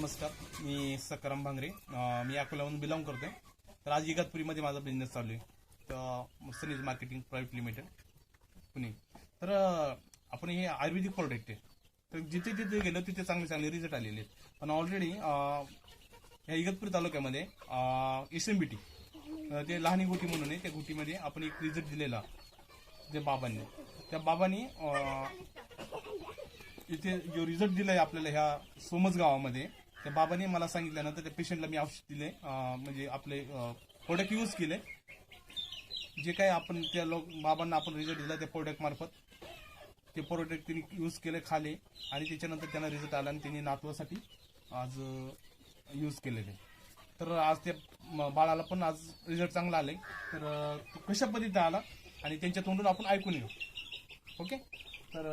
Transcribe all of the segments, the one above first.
नमस्कार मी सकाराम भांगरे. मी अकोल्याहून बिलॉंग करतो तर आज इगतपुरीमध्ये माझा बिझनेस चालू आहे. तर Sunny's marketing private limited Pune. तर आपण हे आयुर्वेदिक प्रोडक्ट आहे. तर जिथे जिथे गेलो तिथे चांगले चांगले रिझल्ट आलेले आहेत. पण ऑलरेडी या इगतपुरी तालुक्यामध्ये एस एम बी टी ते लहानी गोटी म्हणून आहे. त्या गोटीमध्ये आपण एक रिझल्ट दिलेला जे बाबांनी. त्या बाबांनी इथे जो रिझल्ट दिला आहे आपल्याला ह्या सोमज गावामध्ये त्या बाबांनी मला सांगितल्यानंतर त्या पेशंटला मी औषध दिले. म्हणजे आपले प्रोडक्ट यूज केले. जे काही आपण त्या लोक बाबांना आपण रिझल्ट दिला त्या प्रोडक्ट मार्फत. ते प्रोडक्ट त्यांनी यूज केले खाले आणि त्याच्यानंतर त्यांना रिझल्ट आला आणि त्यांनी नातवासाठी आज यूज केलेले. तर आज त्या बाळाला पण आज रिझल्ट चांगला आले तर कशा पद्धतीने आला आणि त्यांच्या तोंडून आपण ऐकून येऊ. ओके तर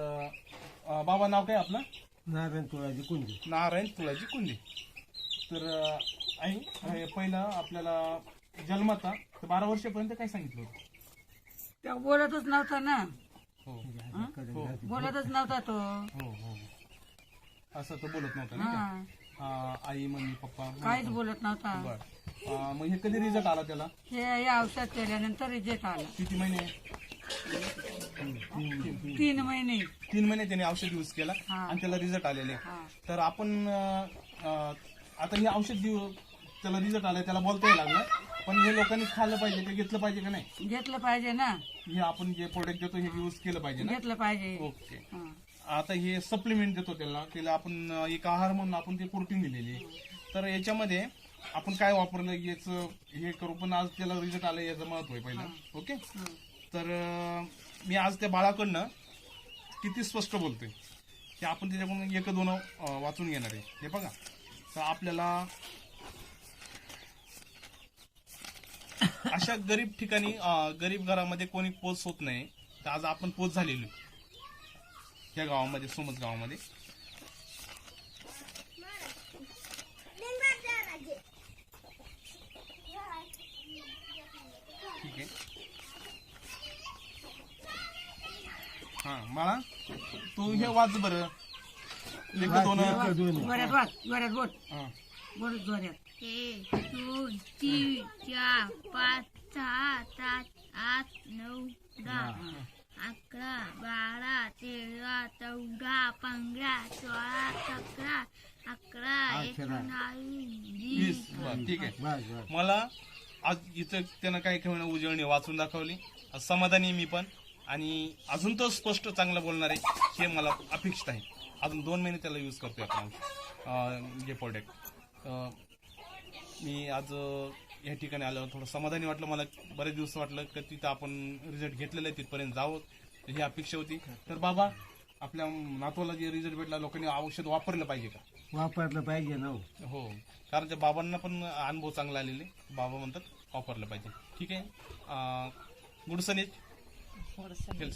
बाबा नाव काय आपलं? नारायण तुळाची कुंडी. नारायण तुळाजी कुंडी. तर अं, आई हे पहिलं आपल्याला जन्माता तर बारा वर्षापर्यंत काय सांगितलं होतं? त्या बोलतच नव्हता ना. हो. हो. बोलतच नव्हता तो. हो हो असं तर बोलत नव्हतं हा. अं, आई मम्मी पप्पा काहीच बोलत नव्हता. बर. अं, मग हे कधी रिझल्ट आला त्याला? हे हे औषध केल्यानंतर रिजेक्ट आला. किती महिने? तीन महिने. तीन महिने त्याने औषध यूज केला हा. आणि त्याला रिझल्ट आलेले. हा. तर आपण अं, अं, आता हे औषध देऊ त्याला रिझल्ट आलाय त्याला बोलता यायला लागलं. पण हे लोकांनी खाल्लं पाहिजे ते घेतलं पाहिजे का नाही? घेतलं पाहिजे ना. हे आपण जे प्रोडक्ट देतो हे यूज केलं पाहिजे ना? घेतलं पाहिजे. ओके हा. आता हे सप्लिमेंट देतो त्याला. त्याला आपण अं, एक आहार म्हणून आपण ते प्रोटीन दिलेली. आहे. तर याच्यामध्ये आपण काय वापरलं याचं हे करू. पण आज त्याला रिझल्ट आलं याचं महत्त्व आहे पहिलं. ओके तर अं, मी आज त्या बाळाकडनं किती स्पष्ट बोलतोय. की आपण त्याच्याकडून एक दोन वाचून घेणार आहे. हे बघा. तर आपल्याला अशा गरीब ठिकाणी गरीब घरामध्ये कोणी पोच होत नाही. तर आज आपण पोच झालेलो या गावामध्ये सोमत गावामध्ये. मला तू हे वाच बर. एक दोन. एक दोन. जोऱ्यात वाच जोऱ्यात बोल. हा. बोल जोऱ्यात एक दोन तीन चार पाच सहा सात आठ नऊ दहा अकरा बारा तेरा चौदा पंधरा सोळा सतरा अकरा एकोणावीस वीस. वीस. बरं, ठीक आहे. बस बस. मला आज इथं त्यानं काय खेळणं उजळणी वाचून दाखवली. आज समाधानी आहे मी पण. आणि अजून तो स्पष्ट चांगलं बोलणार आहे हे मला अपेक्षित आहे. अजून दोन महिने त्याला यूज करतोय आपण जे प्रोडक्ट मी आज या ठिकाणी आलं थोडं समाधानी वाटलं. मला बरेच दिवस वाटलं की तिथं आपण रिझल्ट घेतलेला आहे तिथपर्यंत जावं. ही अपेक्षा होती. तर बाबा आपल्या नातवाला जे रिझल्ट भेटला लोकांनी औषध वापरलं पाहिजे का? वापरलं पाहिजे ना हो. हो. कारण त्या बाबांना पण अनुभव चांगला आलेले. बाबा म्हणतात वापरलं पाहिजे. ठीक आहे. गुड सनेज fora, Samir.